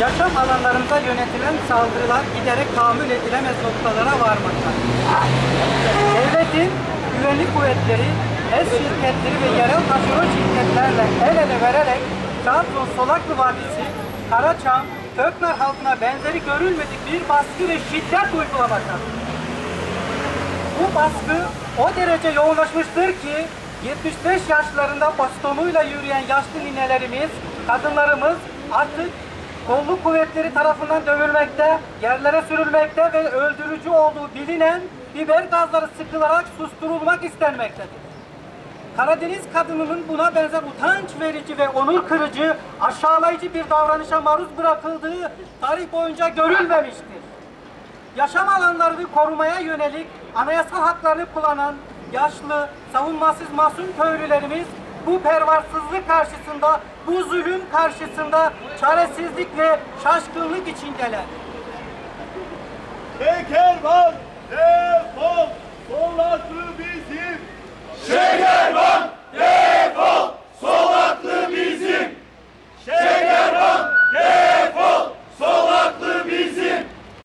yaşam alanlarında yönetilen saldırılar giderek tahammül edilemez noktalara varmaktadır. Devletin güvenlik kuvvetleri, el şirketleri ve yerel taşeron şirketlerle el ele vererek Trabzon Solaklı Vadisi, Karaçam, Köknar halkına benzeri görülmedik bir baskı ve şiddet uygulamaktadır. Bu baskı o derece yoğunlaşmıştır ki 75 yaşlarında bastonuyla yürüyen yaşlı ninelerimiz, kadınlarımız artık kolluk kuvvetleri tarafından dövülmekte, yerlere sürülmekte ve öldürücü olduğu bilinen biber gazları sıkılarak susturulmak istenmektedir. Karadeniz kadınının buna benzer utanç verici ve onur kırıcı, aşağılayıcı bir davranışa maruz bırakıldığı tarih boyunca görülmemiştir yaşam alanlarını korumaya yönelik anayasal haklarını kullanan yaşlı, savunmasız masum köylülerimiz bu pervasızlık karşısında, bu zulüm karşısında çaresizlik ve şaşkınlık içindeler. Teker var,